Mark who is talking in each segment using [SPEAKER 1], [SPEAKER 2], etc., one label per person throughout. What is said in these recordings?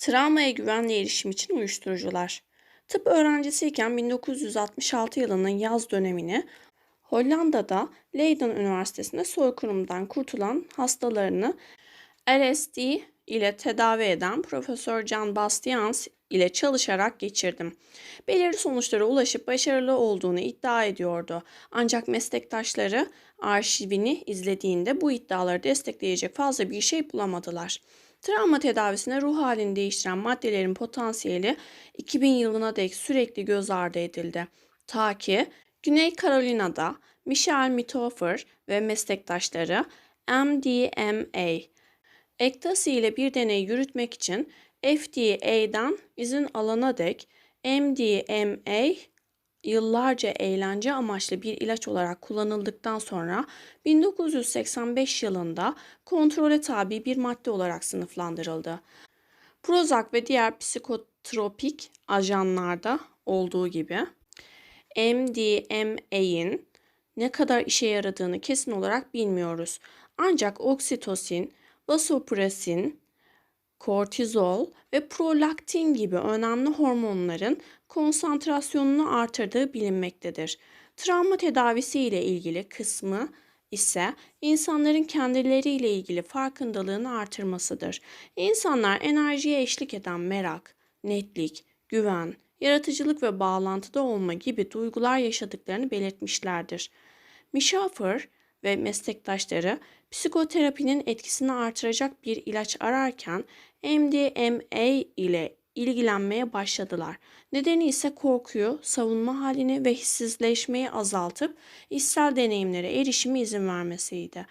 [SPEAKER 1] Travmaya güvenli erişim için uyuşturucular. Tıp öğrencisiyken 1966 yılının yaz dönemini Hollanda'da Leiden Üniversitesi'nde soykırımdan kurtulan hastalarını LSD ile tedavi eden Profesör Can Bastians ile çalışarak geçirdim. Belirli sonuçlara ulaşıp başarılı olduğunu iddia ediyordu. Ancak meslektaşları arşivini izlediğinde bu iddiaları destekleyecek fazla bir şey bulamadılar. Travma tedavisinde ruh halini değiştiren maddelerin potansiyeli 2000 yılına dek sürekli göz ardı edildi. Ta ki Güney Carolina'da Michel Mithofer ve meslektaşları MDMA, ektasi ile bir deney yürütmek için FDA'dan izin alana dek MDMA yıllarca eğlence amaçlı bir ilaç olarak kullanıldıktan sonra 1985 yılında kontrole tabi bir madde olarak sınıflandırıldı. Prozac ve diğer psikotropik ajanlarda olduğu gibi MDMA'in ne kadar işe yaradığını kesin olarak bilmiyoruz. Ancak oksitosin, vasopresin, kortizol ve prolaktin gibi önemli hormonların konsantrasyonunu artırdığı bilinmektedir. Travma tedavisi ile ilgili kısmı ise insanların kendileriyle ilgili farkındalığını artırmasıdır. İnsanlar enerjiye eşlik eden merak, netlik, güven, yaratıcılık ve bağlantıda olma gibi duygular yaşadıklarını belirtmişlerdir. Mishafer ve meslektaşları psikoterapinin etkisini artıracak bir ilaç ararken MDMA ile ilgilenmeye başladılar. Nedeni ise korkuyu, savunma halini ve hissizleşmeyi azaltıp içsel deneyimlere erişimi izin vermesiydi.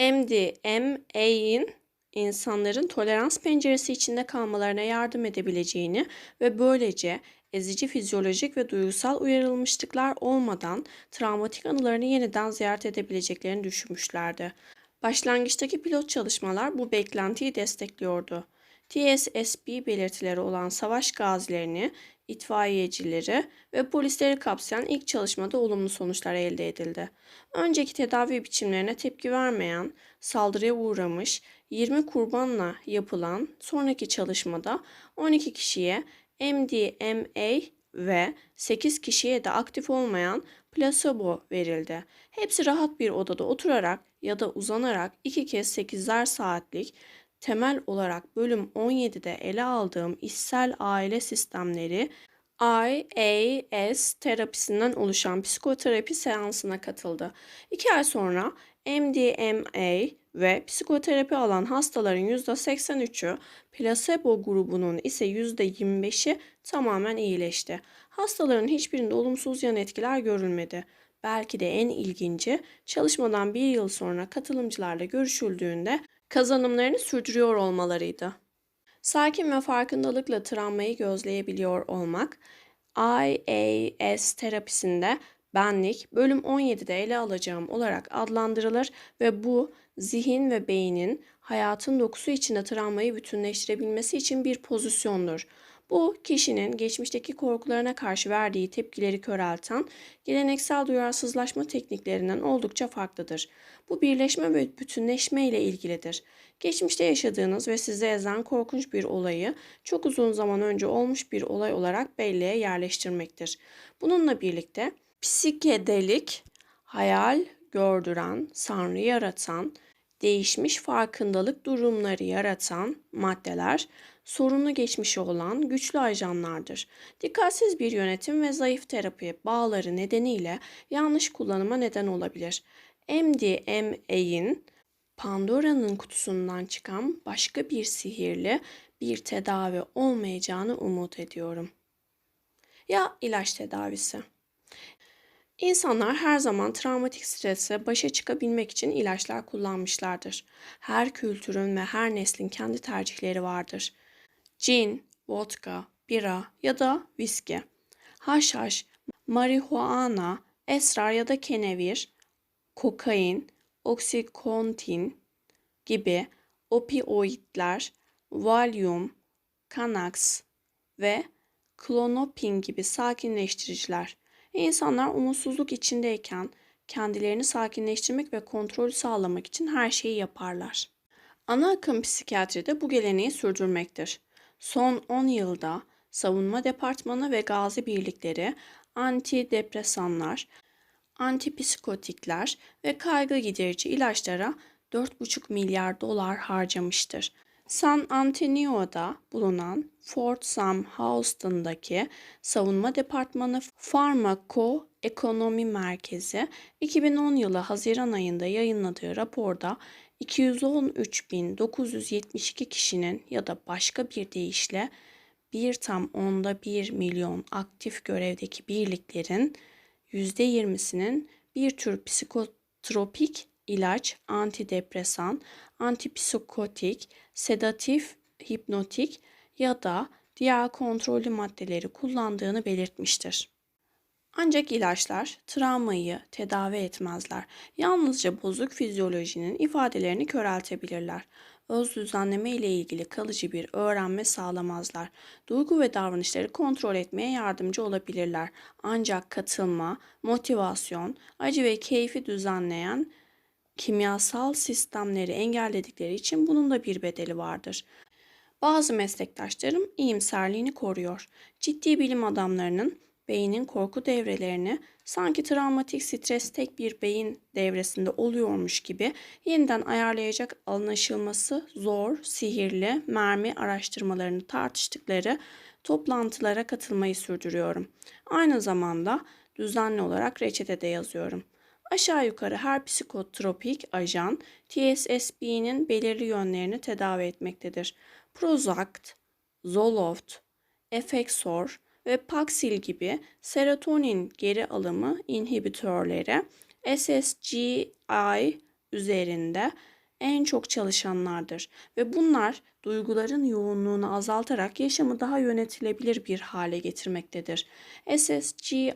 [SPEAKER 1] MDMA'in insanların tolerans penceresi içinde kalmalarına yardım edebileceğini ve böylece ezici fizyolojik ve duygusal uyarılmışlıklar olmadan travmatik anılarını yeniden ziyaret edebileceklerini düşünmüşlerdi. Başlangıçtaki pilot çalışmalar bu beklentiyi destekliyordu. TSSB belirtileri olan savaş gazilerini, itfaiyecileri ve polisleri kapsayan ilk çalışmada olumlu sonuçlar elde edildi. Önceki tedavi biçimlerine tepki vermeyen, saldırıya uğramış 20 kurbanla yapılan sonraki çalışmada 12 kişiye MDMA ve 8 kişiye de aktif olmayan plasebo verildi. Hepsi rahat bir odada oturarak ya da uzanarak iki kez 8'ler saatlik temel olarak bölüm 17'de ele aldığım içsel aile sistemleri IAS terapisinden oluşan psikoterapi seansına katıldı. İki ay sonra MDMA ve psikoterapi alan hastaların %83'ü, plasebo grubunun ise %25'i tamamen iyileşti. Hastaların hiçbirinde olumsuz yan etkiler görülmedi. Belki de en ilginci çalışmadan bir yıl sonra katılımcılarla görüşüldüğünde kazanımlarını sürdürüyor olmalarıydı. Sakin ve farkındalıkla travmayı gözleyebiliyor olmak, IAS terapisinde benlik bölüm 17'de ele alacağım olarak adlandırılır ve bu zihin ve beynin hayatın dokusu içinde travmayı bütünleştirebilmesi için bir pozisyondur. Bu kişinin geçmişteki korkularına karşı verdiği tepkileri körelten geleneksel duyarsızlaşma tekniklerinden oldukça farklıdır. Bu birleşme ve bütünleşme ile ilgilidir. Geçmişte yaşadığınız ve sizi ezen korkunç bir olayı çok uzun zaman önce olmuş bir olay olarak belleğe yerleştirmektir. Bununla birlikte psikedelik, hayal gördüren, sanrı yaratan, değişmiş farkındalık durumları yaratan maddeler sorunlu geçmişi olan güçlü ajanlardır. Dikkatsiz bir yönetim ve zayıf terapi bağları nedeniyle yanlış kullanıma neden olabilir. MDMA'in Pandora'nın kutusundan çıkan başka bir sihirli bir tedavi olmayacağını umut ediyorum. Ya ilaç tedavisi? İnsanlar her zaman travmatik strese başa çıkabilmek için ilaçlar kullanmışlardır. Her kültürün ve her neslin kendi tercihleri vardır. Cin, vodka, bira ya da viski, haşhaş, marihuana, esrar ya da kenevir, kokain, oksikontin gibi opioidler, Valium, Xanax ve klonopin gibi sakinleştiriciler İnsanlar umutsuzluk içindeyken kendilerini sakinleştirmek ve kontrol sağlamak için her şeyi yaparlar. Ana akım psikiyatride bu geleneği sürdürmektir. Son 10 yılda savunma departmanı ve gazi birlikleri antidepresanlar, antipsikotikler ve kaygı giderici ilaçlara 4,5 milyar dolar harcamıştır. San Antonio'da bulunan Fort Sam Houston'daki Savunma Departmanı Farmakoekonomi Merkezi 2010 yılı Haziran ayında yayınladığı raporda 213.972 kişinin ya da başka bir deyişle bir tam onda bir milyon aktif görevdeki birliklerin %20'sinin bir tür psikotropik ilaç, antidepresan, antipsikotik, sedatif, hipnotik ya da diğer kontrollü maddeleri kullandığını belirtmiştir. Ancak ilaçlar travmayı tedavi etmezler. Yalnızca bozuk fizyolojinin ifadelerini köreltebilirler. Öz düzenleme ile ilgili kalıcı bir öğrenme sağlamazlar. Duygu ve davranışları kontrol etmeye yardımcı olabilirler. Ancak katılma, motivasyon, acı ve keyfi düzenleyen kimyasal sistemleri engelledikleri için bunun da bir bedeli vardır. Bazı meslektaşlarım iyimserliğini koruyor. Ciddi bilim adamlarının beynin korku devrelerini sanki travmatik stres tek bir beyin devresinde oluyormuş gibi yeniden ayarlayacak anlaşılması zor, sihirli mermi araştırmalarını tartıştıkları toplantılara katılmayı sürdürüyorum. Aynı zamanda düzenli olarak reçete de yazıyorum. Aşağı yukarı her psikotropik ajan TSSB'nin belirli yönlerini tedavi etmektedir. Prozac, Zoloft, Effexor ve Paxil gibi serotonin geri alımı inhibitörleri SSGI üzerinde en çok çalışanlardır ve bunlar duyguların yoğunluğunu azaltarak yaşamı daha yönetilebilir bir hale getirmektedir. SSGI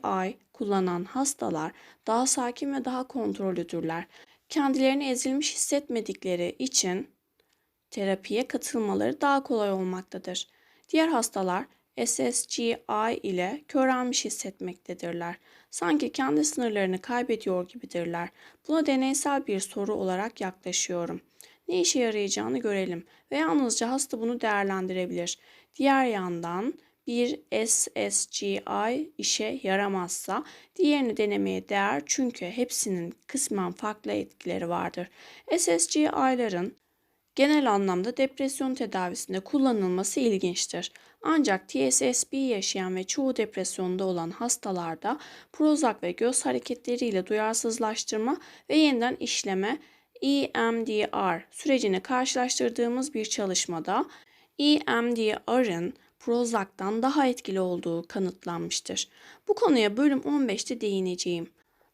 [SPEAKER 1] kullanan hastalar daha sakin ve daha kontrollüdürler. Kendilerini ezilmiş hissetmedikleri için terapiye katılmaları daha kolay olmaktadır. Diğer hastalar SSGI ile körelmiş hissetmektedirler. Sanki kendi sınırlarını kaybediyor gibidirler. Buna deneysel bir soru olarak yaklaşıyorum. Ne işe yarayacağını görelim ve yalnızca hasta bunu değerlendirebilir. Diğer yandan bir SSGI işe yaramazsa diğerini denemeye değer çünkü hepsinin kısmen farklı etkileri vardır. SSGI'ların genel anlamda depresyon tedavisinde kullanılması ilginçtir. Ancak TSSB yaşayan ve çoğu depresyonda olan hastalarda Prozac ve göz hareketleriyle duyarsızlaştırma ve yeniden işleme EMDR sürecini karşılaştırdığımız bir çalışmada EMDR'ın Prozac'tan daha etkili olduğu kanıtlanmıştır. Bu konuya bölüm 15'te değineceğim.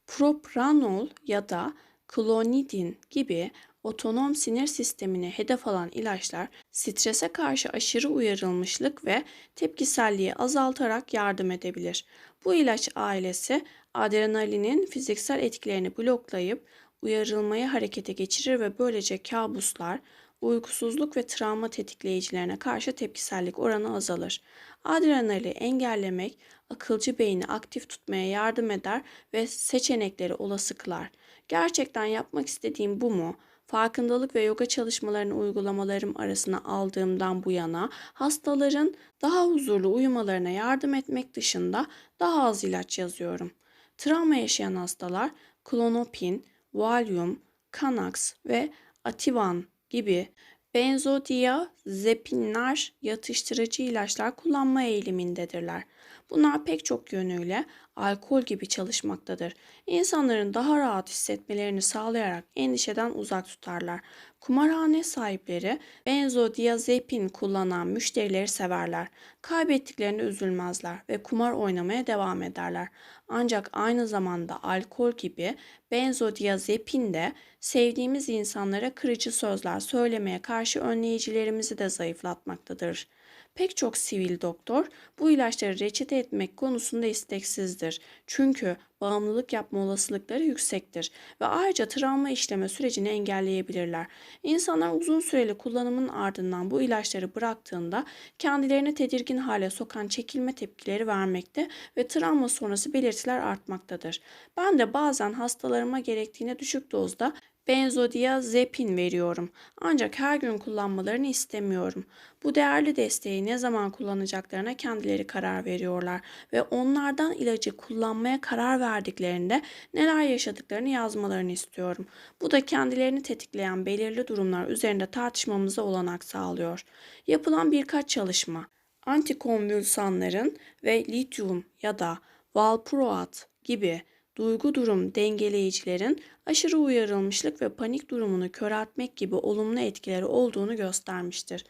[SPEAKER 1] Propranolol ya da klonidin gibi otonom sinir sistemini hedef alan ilaçlar strese karşı aşırı uyarılmışlık ve tepkiselliği azaltarak yardım edebilir. Bu ilaç ailesi adrenalinin fiziksel etkilerini bloklayıp uyarılmayı harekete geçirir ve böylece kabuslar, uykusuzluk ve travma tetikleyicilerine karşı tepkisellik oranı azalır. Adrenali engellemek akılcı beyni aktif tutmaya yardım eder ve seçenekleri olası kılar. Gerçekten yapmak istediğim bu mu? Farkındalık ve yoga çalışmalarını uygulamalarım arasına aldığımdan bu yana hastaların daha huzurlu uyumalarına yardım etmek dışında daha az ilaç yazıyorum. Travma yaşayan hastalar klonopin, Valium, Xanax ve Ativan gibi benzodiazepinler yatıştırıcı ilaçlar kullanma eğilimindedirler. Bunlar pek çok yönüyle alkol gibi çalışmaktadır. İnsanların daha rahat hissetmelerini sağlayarak endişeden uzak tutarlar. Kumarhane sahipleri benzodiazepin kullanan müşterileri severler. Kaybettiklerinde üzülmezler ve kumar oynamaya devam ederler. Ancak aynı zamanda alkol gibi benzodiazepin de sevdiğimiz insanlara kırıcı sözler söylemeye karşı önleyicilerimizi de zayıflatmaktadır. Pek çok sivil doktor bu ilaçları reçete etmek konusunda isteksizdir. Çünkü bağımlılık yapma olasılıkları yüksektir ve ayrıca travma işleme sürecini engelleyebilirler. İnsanlar uzun süreli kullanımın ardından bu ilaçları bıraktığında kendilerini tedirgin hale sokan çekilme tepkileri vermekte ve travma sonrası belirtiler artmaktadır. Ben de bazen hastalarıma gerektiğine düşük dozda benzodiazepin veriyorum. Ancak her gün kullanmalarını istemiyorum. Bu değerli desteği ne zaman kullanacaklarına kendileri karar veriyorlar ve onlardan ilacı kullanmaya karar verdiklerinde neler yaşadıklarını yazmalarını istiyorum. Bu da kendilerini tetikleyen belirli durumlar üzerinde tartışmamıza olanak sağlıyor. Yapılan birkaç çalışma antikonvülsanların ve lityum ya da valproat gibi duygu durum dengeleyicilerin aşırı uyarılmışlık ve panik durumunu köreltmek gibi olumlu etkileri olduğunu göstermiştir.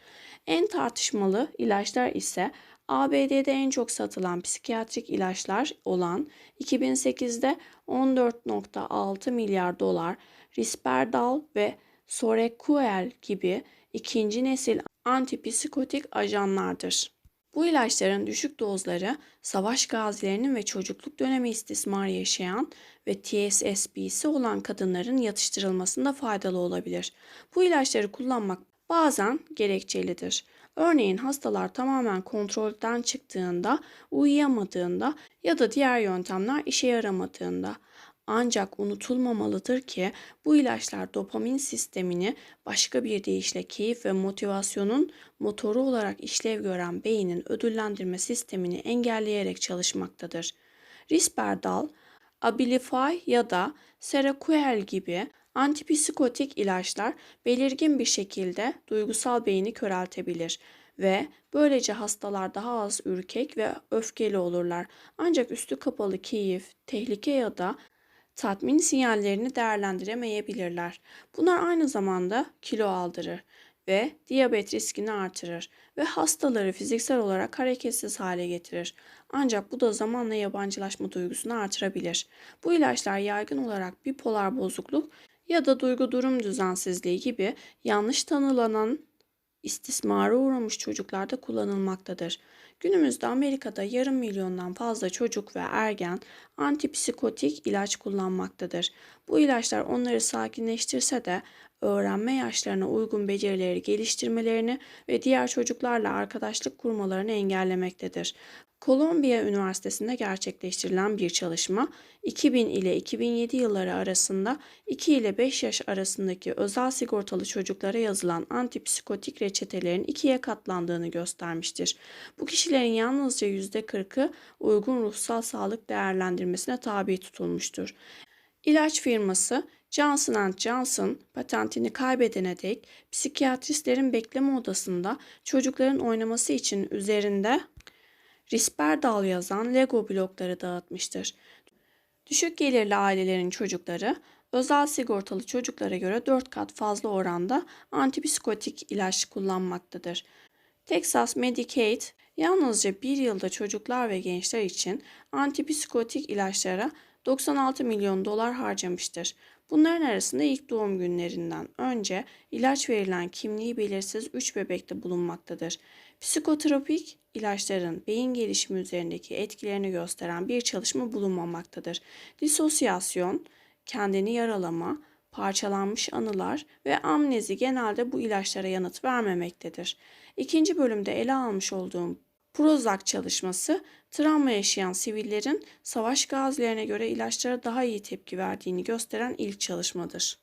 [SPEAKER 1] En tartışmalı ilaçlar ise ABD'de en çok satılan psikiyatrik ilaçlar olan 2008'de 14.6 milyar dolar Risperdal ve Sorekuel gibi ikinci nesil antipsikotik ajanlardır. Bu ilaçların düşük dozları savaş gazilerinin ve çocukluk dönemi istismarı yaşayan ve TSSB'si olan kadınların yatıştırılmasında faydalı olabilir. Bu ilaçları kullanmak bazen gerekçelidir. Örneğin hastalar tamamen kontrolden çıktığında, uyuyamadığında ya da diğer yöntemler işe yaramadığında. Ancak unutulmamalıdır ki bu ilaçlar dopamin sistemini başka bir deyişle keyif ve motivasyonun motoru olarak işlev gören beynin ödüllendirme sistemini engelleyerek çalışmaktadır. Risperdal, Abilify ya da Seroquel gibi antipsikotik ilaçlar belirgin bir şekilde duygusal beyni köreltebilir ve böylece hastalar daha az ürkek ve öfkeli olurlar. Ancak üstü kapalı keyif, tehlike ya da tatmin sinyallerini değerlendiremeyebilirler. Bunlar aynı zamanda kilo aldırır ve diyabet riskini artırır ve hastaları fiziksel olarak hareketsiz hale getirir. Ancak bu da zamanla yabancılaşma duygusunu artırabilir. Bu ilaçlar yaygın olarak bipolar bozukluk ya da duygu durum düzensizliği gibi yanlış tanılanan istismara uğramış çocuklarda kullanılmaktadır. Günümüzde Amerika'da yarım milyondan fazla çocuk ve ergen antipsikotik ilaç kullanmaktadır. Bu ilaçlar onları sakinleştirse de öğrenme yaşlarına uygun becerileri geliştirmelerini ve diğer çocuklarla arkadaşlık kurmalarını engellemektedir. Kolombiya Üniversitesi'nde gerçekleştirilen bir çalışma 2000 ile 2007 yılları arasında 2 ile 5 yaş arasındaki özel sigortalı çocuklara yazılan antipsikotik reçetelerin ikiye katlandığını göstermiştir. Bu kişilerin yalnızca %40'ı uygun ruhsal sağlık değerlendirmesine tabi tutulmuştur. İlaç firması Johnson Johnson patentini kaybedene dek psikiyatristlerin bekleme odasında çocukların oynaması için üzerinde Risperdal yazan Lego blokları dağıtmıştır. Düşük gelirli ailelerin çocukları özel sigortalı çocuklara göre 4 kat fazla oranda antipsikotik ilaç kullanmaktadır. Texas Medicaid yalnızca bir yılda çocuklar ve gençler için antipsikotik ilaçlara 96 milyon dolar harcamıştır. Bunların arasında ilk doğum günlerinden önce ilaç verilen kimliği belirsiz 3 bebekte bulunmaktadır. Psikotropik ilaçların beyin gelişimi üzerindeki etkilerini gösteren bir çalışma bulunmamaktadır. Disosyasyon, kendini yaralama, parçalanmış anılar ve amnezi genelde bu ilaçlara yanıt vermemektedir. İkinci bölümde ele almış olduğum Prozac çalışması, travma yaşayan sivillerin savaş gazilerine göre ilaçlara daha iyi tepki verdiğini gösteren ilk çalışmadır.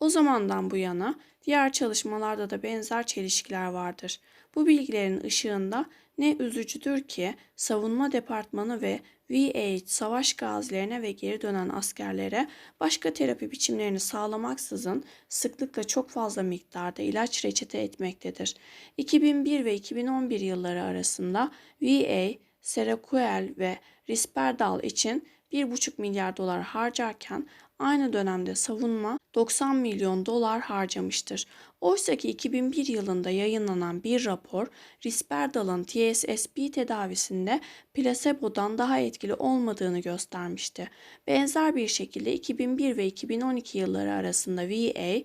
[SPEAKER 1] O zamandan bu yana diğer çalışmalarda da benzer çelişkiler vardır. Bu bilgilerin ışığında ne üzücüdür ki savunma departmanı ve VA savaş gazilerine ve geri dönen askerlere başka terapi biçimlerini sağlamaksızın sıklıkla çok fazla miktarda ilaç reçete etmektedir. 2001 ve 2011 yılları arasında VA, Seroquel ve Risperdal için 1,5 milyar dolar harcarken aynı dönemde savunma 90 milyon dolar harcamıştır. Oysa ki 2001 yılında yayınlanan bir rapor Risperdal'ın TSSB tedavisinde plasebodan daha etkili olmadığını göstermişti. Benzer bir şekilde 2001 ve 2012 yılları arasında VA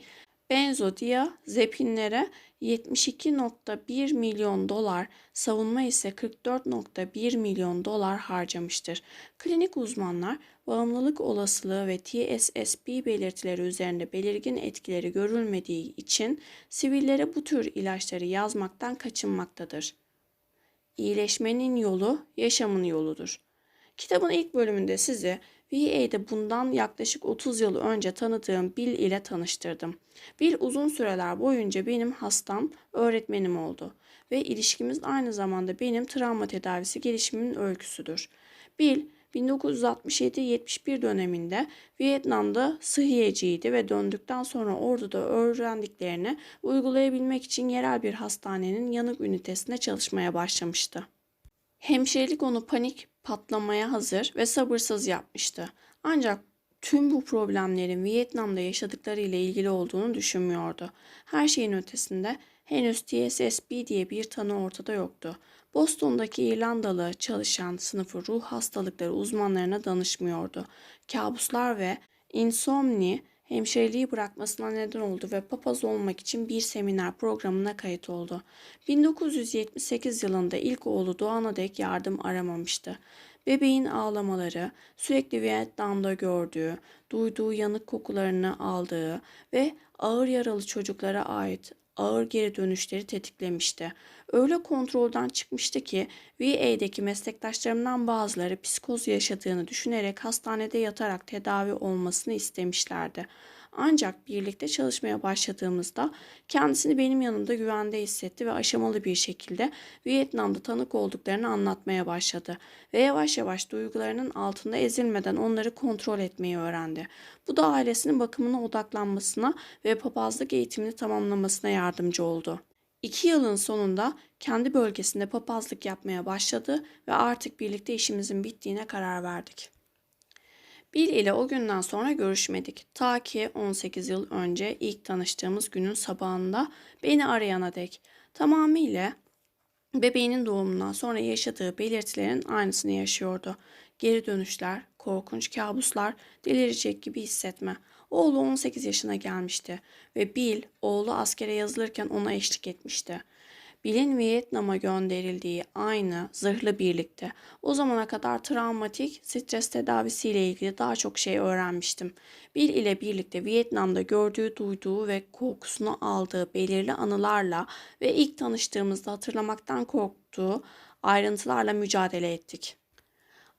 [SPEAKER 1] benzodiazepinlere 72.1 milyon dolar, savunma ise 44.1 milyon dolar harcamıştır. Klinik uzmanlar bağımlılık olasılığı ve TSSB belirtileri üzerinde belirgin etkileri görülmediği için sivillere bu tür ilaçları yazmaktan kaçınmaktadır. İyileşmenin yolu yaşamın yoludur. Kitabın ilk bölümünde sizi VA'de bundan yaklaşık 30 yıl önce tanıdığım Bill ile tanıştırdım. Bill uzun süreler boyunca benim hastam, öğretmenim oldu ve ilişkimiz aynı zamanda benim travma tedavisi gelişimimin öyküsüdür. Bill 1967-71 döneminde Vietnam'da sıhhiyeciydi ve döndükten sonra orduda öğrendiklerini uygulayabilmek için yerel bir hastanenin yanık ünitesinde çalışmaya başlamıştı. Hemşirelik onu panik patlamaya hazır ve sabırsız yapmıştı. Ancak tüm bu problemlerin Vietnam'da yaşadıkları ile ilgili olduğunu düşünmüyordu. Her şeyin ötesinde henüz TSSB diye bir tanı ortada yoktu. Boston'daki İrlandalı çalışan sınıfı ruh hastalıkları uzmanlarına danışmıyordu. Kabuslar ve insomni hemşireliği bırakmasına neden oldu ve papaz olmak için bir seminer programına kayıt oldu. 1978 yılında ilk oğlu doğana dek yardım aramamıştı. Bebeğin ağlamaları, sürekli Vietnam'da gördüğü, duyduğu yanık kokularını aldığı ve ağır yaralı çocuklara ait ağır geri dönüşleri tetiklemişti. Öyle kontrolden çıkmıştı ki VA'deki meslektaşlarımdan bazıları psikoz yaşadığını düşünerek hastanede yatarak tedavi olmasını istemişlerdi. Ancak birlikte çalışmaya başladığımızda kendisini benim yanımda güvende hissetti ve aşamalı bir şekilde Vietnam'da tanık olduklarını anlatmaya başladı ve yavaş yavaş duygularının altında ezilmeden onları kontrol etmeyi öğrendi. Bu da ailesinin bakımına odaklanmasına ve papazlık eğitimini tamamlamasına yardımcı oldu. İki yılın sonunda kendi bölgesinde papazlık yapmaya başladı ve artık birlikte işimizin bittiğine karar verdik. Bill ile o günden sonra görüşmedik. Ta ki 18 yıl önce ilk tanıştığımız günün sabahında beni arayana dek. Tamamıyla bebeğinin doğumundan sonra yaşadığı belirtilerin aynısını yaşıyordu. Geri dönüşler, korkunç kabuslar, delirecek gibi hissetme. Oğlu 18 yaşına gelmişti ve Bill oğlu askere yazılırken ona eşlik etmişti. Bill'in Vietnam'a gönderildiği aynı zırhlı birlikte o zamana kadar travmatik stres tedavisiyle ilgili daha çok şey öğrenmiştim. Bill ile birlikte Vietnam'da gördüğü, duyduğu ve kokusunu aldığı belirli anılarla ve ilk tanıştığımızda hatırlamaktan korktuğu ayrıntılarla mücadele ettik.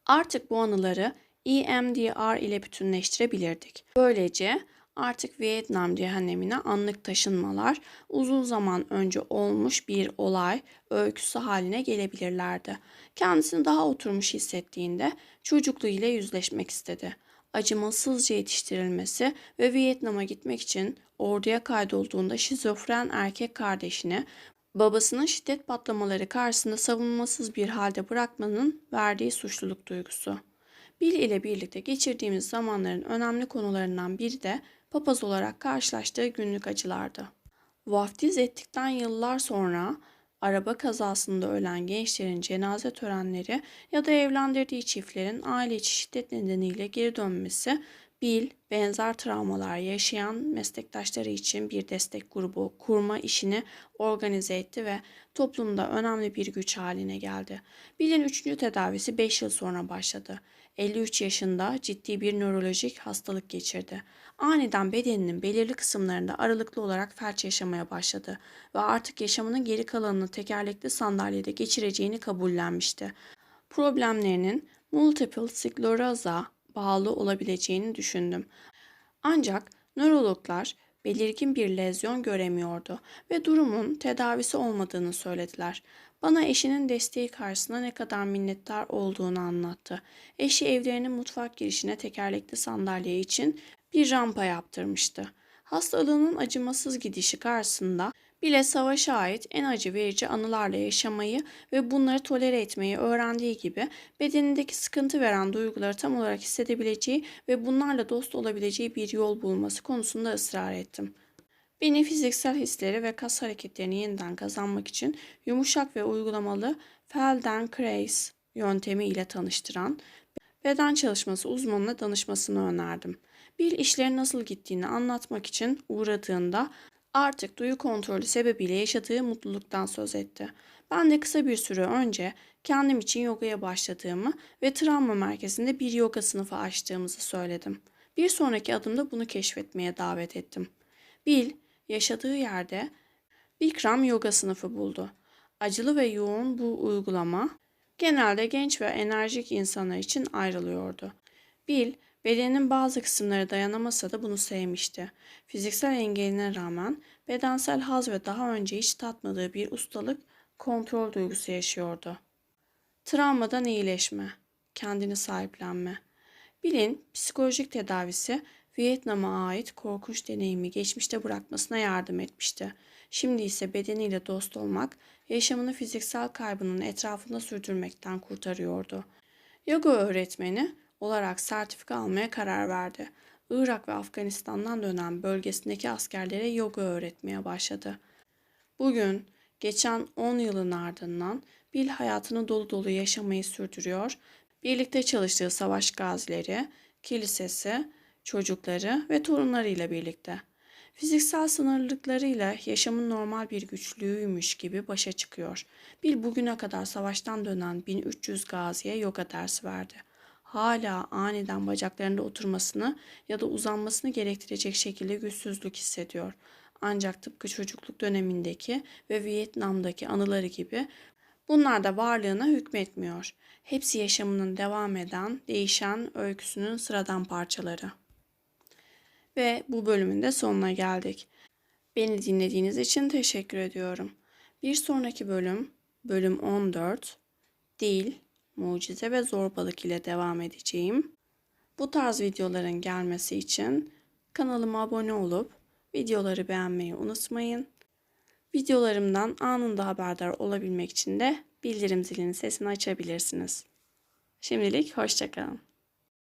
[SPEAKER 1] Artık bu anıları EMDR ile bütünleştirebilirdik. Böylece artık Vietnam cehennemine anlık taşınmalar uzun zaman önce olmuş bir olay öyküsü haline gelebilirlerdi. Kendisini daha oturmuş hissettiğinde çocukluğu ile yüzleşmek istedi. Acımasızca yetiştirilmesi ve Vietnam'a gitmek için orduya kaydolduğunda şizofren erkek kardeşini babasının şiddet patlamaları karşısında savunmasız bir halde bırakmanın verdiği suçluluk duygusu. Bill ile birlikte geçirdiğimiz zamanların önemli konularından biri de papaz olarak karşılaştığı günlük acılardı. Vaftiz ettikten yıllar sonra araba kazasında ölen gençlerin cenaze törenleri ya da evlendirdiği çiftlerin aile içi şiddet nedeniyle geri dönmesi Bill benzer travmalar yaşayan meslektaşları için bir destek grubu kurma işini organize etti ve toplumda önemli bir güç haline geldi. Bill'in üçüncü tedavisi 5 yıl sonra başladı. 53 yaşında ciddi bir nörolojik hastalık geçirdi. Aniden bedeninin belirli kısımlarında aralıklı olarak felç yaşamaya başladı ve artık yaşamının geri kalanını tekerlekli sandalyede geçireceğini kabullenmişti. Problemlerinin multiple skleroza bağlı olabileceğini düşündüm. Ancak nörologlar belirgin bir lezyon göremiyordu ve durumun tedavisi olmadığını söylediler. Bana eşinin desteği karşısında ne kadar minnettar olduğunu anlattı. Eşi evlerinin mutfak girişine tekerlekli sandalye için bir rampa yaptırmıştı. Hastalığının acımasız gidişi karşısında bile savaşa ait en acı verici anılarla yaşamayı ve bunları tolere etmeyi öğrendiği gibi bedenindeki sıkıntı veren duyguları tam olarak hissedebileceği ve bunlarla dost olabileceği bir yol bulması konusunda ısrar ettim. Beni fiziksel hisleri ve kas hareketlerini yeniden kazanmak için yumuşak ve uygulamalı Feldenkrais yöntemi ile tanıştıran beden çalışması uzmanına danışmasını önerdim. Bir işlerin nasıl gittiğini anlatmak için uğradığında artık duyu kontrolü sebebiyle yaşadığı mutluluktan söz etti. Ben de kısa bir süre önce kendim için yogaya başladığımı ve travma merkezinde bir yoga sınıfı açtığımızı söyledim. Bir sonraki adımda bunu keşfetmeye davet ettim. Bill, yaşadığı yerde Bikram yoga sınıfı buldu. Acılı ve yoğun bu uygulama genelde genç ve enerjik insanlar için ayrılıyordu. Bill, bedeninin bazı kısımları dayanamasa da bunu sevmişti. Fiziksel engeline rağmen bedensel haz ve daha önce hiç tatmadığı bir ustalık, kontrol duygusu yaşıyordu. Travmadan iyileşme, kendini sahiplenme. Bill'in psikolojik tedavisi Vietnam'a ait korkunç deneyimi geçmişte bırakmasına yardım etmişti. Şimdi ise bedeniyle dost olmak, yaşamını fiziksel kaybının etrafında sürdürmekten kurtarıyordu. Yoga öğretmeni olarak sertifika almaya karar verdi. Irak ve Afganistan'dan dönen bölgesindeki askerlere yoga öğretmeye başladı. Bugün geçen 10 yılın ardından Bill hayatını dolu dolu yaşamayı sürdürüyor. Birlikte çalıştığı savaş gazileri, kilisesi, çocukları ve torunlarıyla birlikte. Fiziksel sınırlılıklarıyla yaşamın normal bir güçlüğüymüş gibi başa çıkıyor. Bill bugüne kadar savaştan dönen 1300 gaziye yoga dersi verdi. Hala aniden bacaklarında oturmasını ya da uzanmasını gerektirecek şekilde güçsüzlük hissediyor. Ancak tıpkı çocukluk dönemindeki ve Vietnam'daki anıları gibi bunlar da varlığına hükmetmiyor. Hepsi yaşamının devam eden, değişen öyküsünün sıradan parçaları. Ve bu bölümün de sonuna geldik. Beni dinlediğiniz için teşekkür ediyorum. Bir sonraki bölüm, bölüm 14, dil, mucize ve zorbalık ile devam edeceğim. Bu tarz videoların gelmesi için kanalıma abone olup videoları beğenmeyi unutmayın. Videolarımdan anında haberdar olabilmek için de bildirim zilinin sesini açabilirsiniz. Şimdilik hoşçakalın.